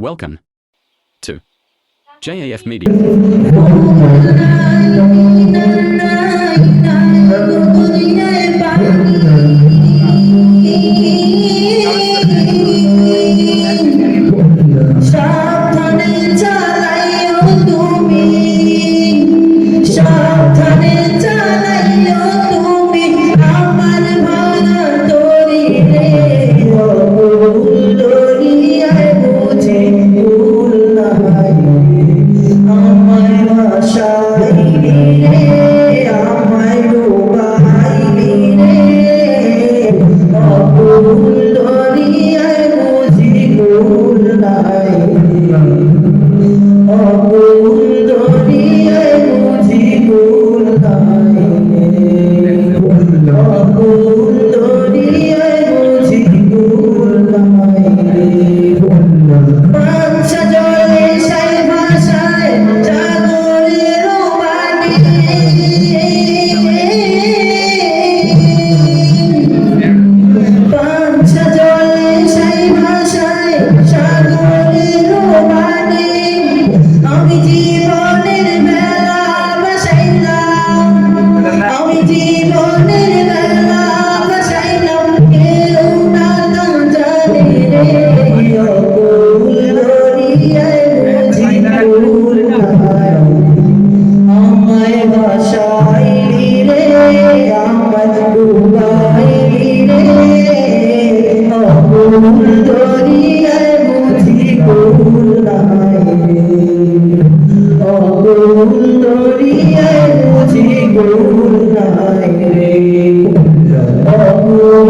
Welcome to JAF Media. Stop running. নাই অন্তরিয়ায় বুঝি কবুল নাই অন্তরিয়ায় বুঝি কবুল নাই রে।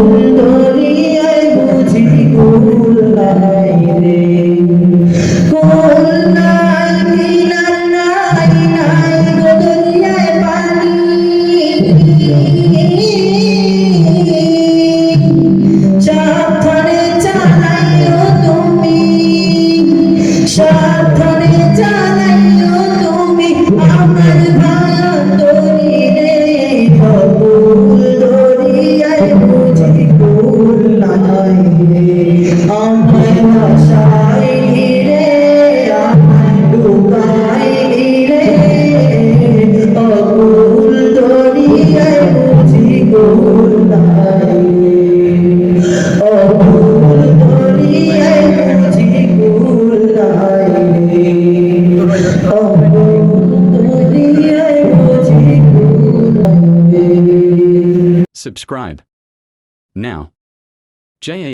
অন্তরিয়ায় বুঝি কবুল নাই রে Yeah. subscribe. Now, JA